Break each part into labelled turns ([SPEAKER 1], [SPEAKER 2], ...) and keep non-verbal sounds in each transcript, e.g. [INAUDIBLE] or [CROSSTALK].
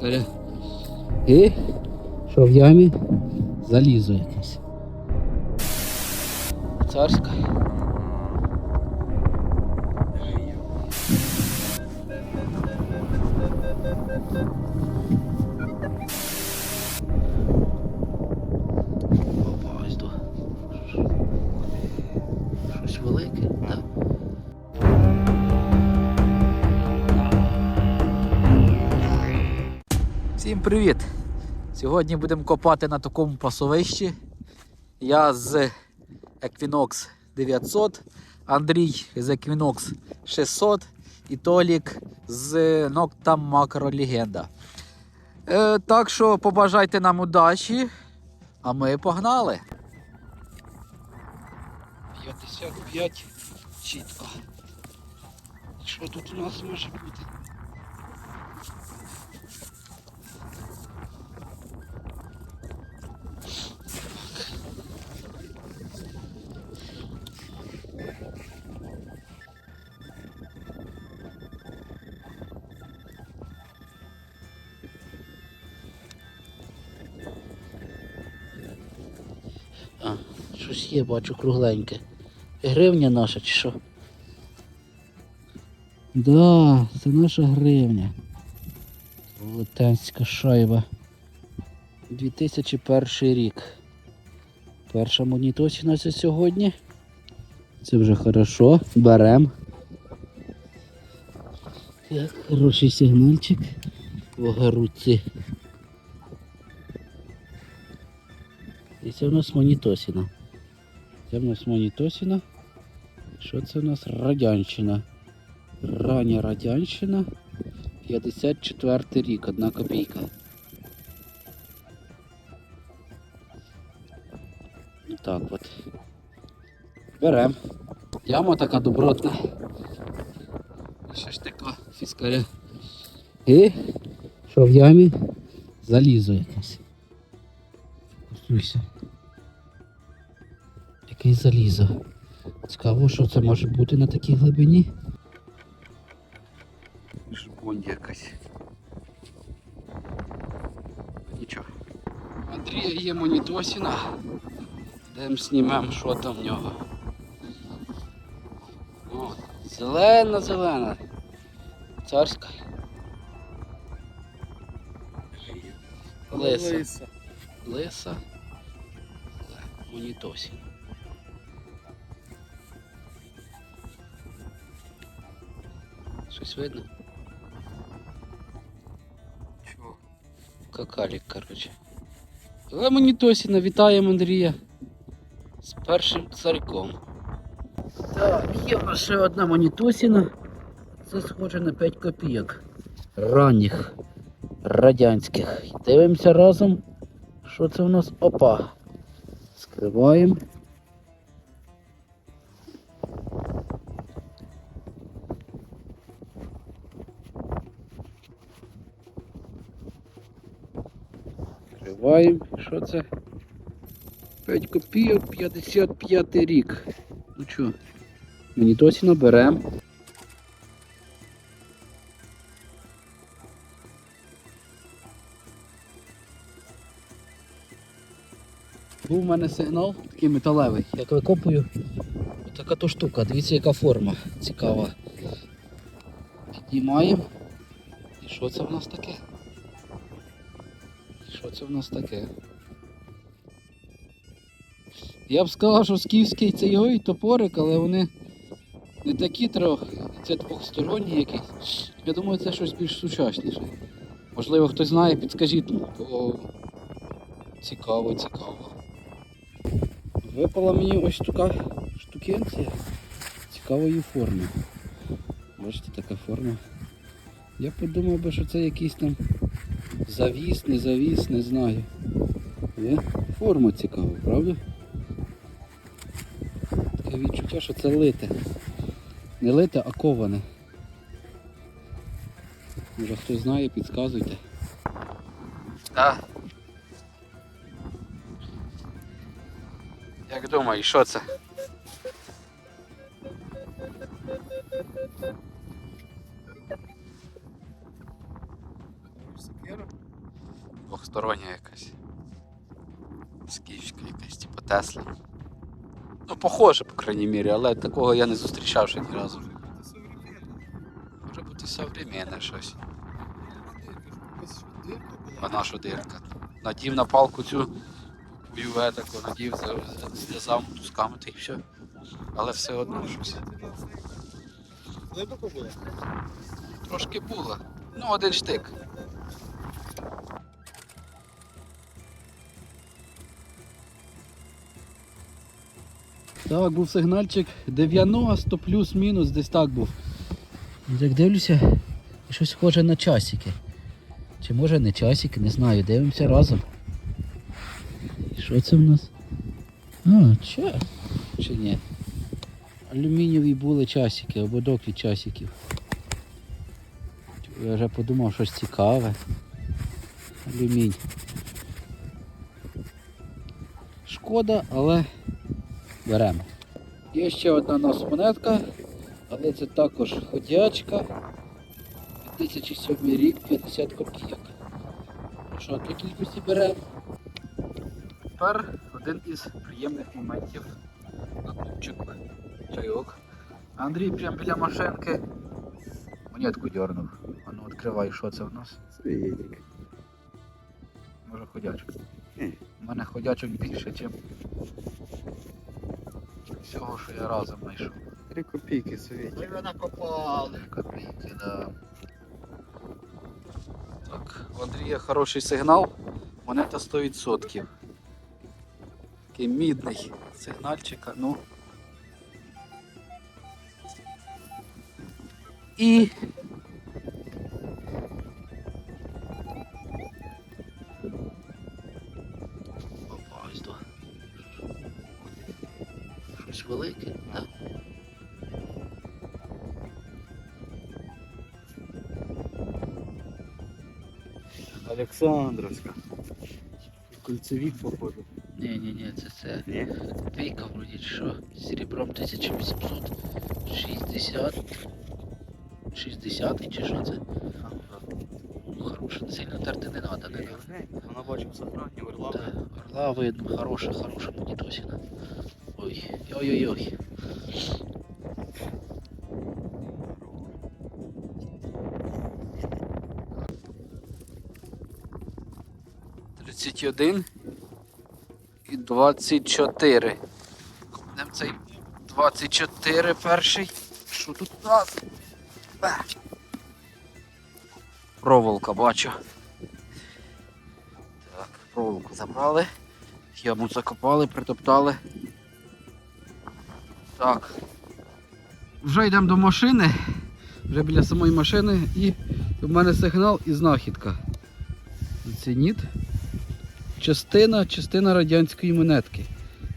[SPEAKER 1] Фіскаля. І що в ямі? Залізо якесь. Царська. Привіт! Сьогодні будемо копати на такому пасовищі. Я з Equinox 900, Андрій з Equinox 600 і Толік з Noctam Macro Legenda. Е, так що побажайте нам удачі, а ми погнали. 55 чітко. Що тут у нас може бути? Щось є, бачу кругленьке. Гривня наша чи що? Да, це наша гривня. Велетенська шайба. 2001 рік. Перша монітосіна це сьогодні. Це вже хорошо. Берем. Так, хороший сигнальчик. В огородці. І це в нас монітосіна. Це в нас монітосіна. Що це в нас радянщина? Рання радянщина. 54 рік, одна копійка. Так от. Берем. Яма така добротна. Ще ж така фіскаря. І що в ямі? Залізо якесь. Фокусуйся. Яке залізо. Цікаво, що це може бути на такій глибині. Жбонь якась. Нічого. Андрія є монітосіна. Йдемо знімемо, що там в нього. О, зелена, зелена. Царська. Лиса. Лиса. Монітосін. Щось видно?
[SPEAKER 2] Чого?
[SPEAKER 1] Какалік, коротше. Але монітосіна, вітаємо Андрія з першим царьком. Так, є в нас ще одна монітосіна. Це схоже на 5 копійок. Ранніх радянських. Дивимося разом. Що це в нас? Опа. Скриваємо. Відкриваємо. Що це? 5 копійок, 55 рік. Ну що, мені досі наберемо. Був у мене сигнал такий металевий. Як викопую, така то штука. Дивіться, яка форма цікава. Піднімаємо. І що це в нас таке? Це в нас таке? Я б сказав, що скіфський це його і топорик, але вони не такі трохи. Це двохсторонній якийсь. Я думаю, це щось більш сучасніше. Можливо, хтось знає, підскажіть. Бо цікаво, цікаво. Випала мені ось така штукенція цікавої форми. Бачите, така форма. Я подумав би, що це якийсь там завіс, не завіс, не знаю. Є? Форма цікава, правда? Таке відчуття, що це лите. Не лите, а коване. Може хтось знає, підказуйте. Так. Як думаєш, що це? Двостороння якась. Скіфська якась, типу Тесла. Ну, похоже, по крайній мірі, але такого я не зустрічав ще ні разу. Може бути современне щось. А наша дирка. Надів на палку цю UV таку, надів, за- зв'язав мотузками та й все. Але все одно щось.
[SPEAKER 2] Глибоко було?
[SPEAKER 1] Трошки було. Ну, один штик. Так, був сигнальчик 90 плюс-мінус, десь так був. Як дивлюся, щось схоже на часики. Чи може не часики, не знаю, дивимося разом. І що це в нас? А, час. Чи ні? Алюмінієві були часики, ободок від часиків. Я вже подумав щось цікаве. Алюмінь. Шкода, але беремо. Є ще одна у нас монетка, але це також ходячка. 2007 рік, 50 копійок. Що, по кількості беремо. Тепер один із приємних моментів на клубчик чайок. Андрій прямо біля машинки монетку дернув. А ну відкривай, що це у нас?
[SPEAKER 2] Свідік.
[SPEAKER 1] Може ходячок. У мене ходячок більше, ніж всього, що я разом знайшов.
[SPEAKER 2] Три копійки свідік.
[SPEAKER 1] Ви накопали копійки, да. Так, у Андрія хороший сигнал, монета 100%. Такий мідний сигнальчик, а ну. І. Щось велике, так?
[SPEAKER 2] Олександровська. Кольцевік, походу.
[SPEAKER 1] Ні, ні, ні, це це
[SPEAKER 2] Ні?
[SPEAKER 1] копійка вроді що. Серебром 1860. 60 чи що це? Ну, хороше, сильно терти не треба, не треба.
[SPEAKER 2] Вона бачив сохранні орла.
[SPEAKER 1] Да, орла видно, хороша, хороша монітосина. Ой, ой-ой-ой. Тридцять один і двадцять чотири. Купнем цей 24 перший. Що тут у нас? Е. Проволока бачу. Так, проволоку забрали. Яму закопали, притоптали. Так. Вже йдемо до машини. Вже біля самої машини і в мене сигнал і знахідка. Зацініть. Частина, частина радянської монетки.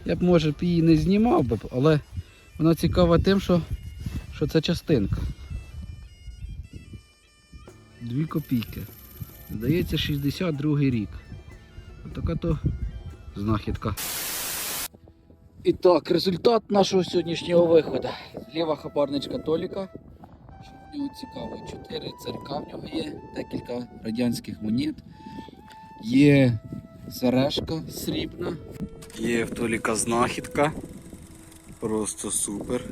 [SPEAKER 1] Я б може її не знімав би, але вона цікава тим, що, що це частинка. Дві копійки. Здається, 62 рік. Отака то знахідка. І так, результат нашого сьогоднішнього виходу. Ліва хабарничка Толіка. Що в нього цікаво? Чотири царка в нього є, декілька радянських монет. Є сережка срібна.
[SPEAKER 2] Є в Толіка знахідка. Просто супер.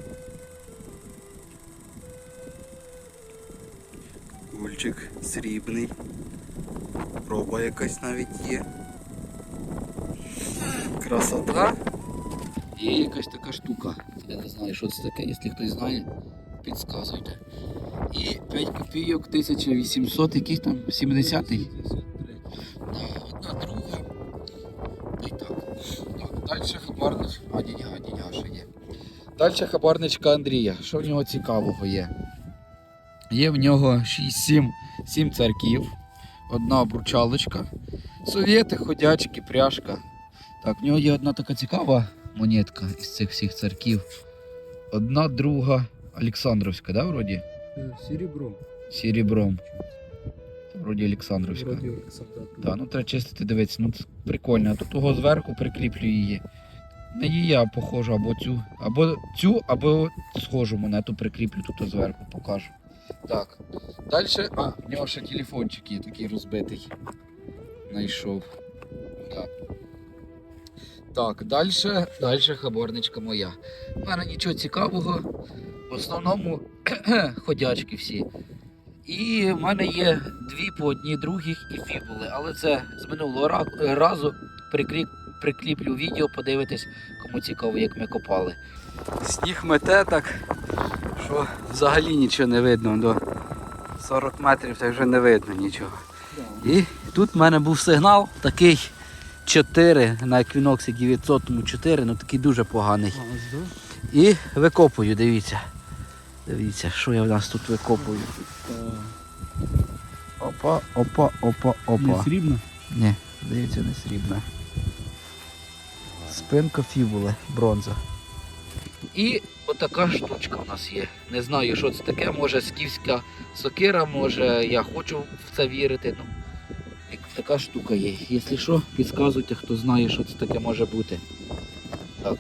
[SPEAKER 2] Кульчик срібний. Проба якась навіть є. Красота.
[SPEAKER 1] Є якась така штука. Я не знаю, що це таке, якщо хтось знає, підказуйте. І 5 копійок 1800, яких там 70-й. Да, одна друга. Й так. Так, далі хабарнич. А, дідя, ще є. Далі хабарничка Андрія. Що в нього цікавого є? Є в нього 6-7 7 царків, одна обручалочка, совєти, ходячки, пряжка. Так, в нього є одна така цікава монетка із цих всіх царків. Одна друга Олександровська, да, вроді?
[SPEAKER 2] Серебро.
[SPEAKER 1] Серебром. Вроді Олександровська. Так, ну треба чистити, дивитися, ну це прикольно. А тут того зверху прикріплю її. Не її, а похожу, або цю, або цю, або схожу монету прикріплю тут зверху, покажу. Так. Далі, а, в нього ще телефончик є такий розбитий. знайшов. Так. Так, далі, далі хабарничка моя. У мене нічого цікавого. В основному [CLEARS THROAT] ходячки всі. І в мене є дві по одній других і фібули. Але це з минулого разу прикліп, прикліплю відео, подивитись, кому цікаво, як ми копали. Сніг мете так, що взагалі нічого не видно. До 40 метрів так вже не видно нічого. І тут в мене був сигнал такий 4 на Equinox 900 4, ну такий дуже поганий. І викопую, дивіться. Дивіться, що я в нас тут викопую. Опа, опа, опа, опа.
[SPEAKER 2] Не срібно?
[SPEAKER 1] Ні, здається, не срібна. Спинка фібули, бронза. І отака штучка в нас є. Не знаю, що це таке, може скіфська сокира, може я хочу в це вірити. Ну, така штука є. Якщо що, підказуйте, хто знає, що це таке може бути. Так,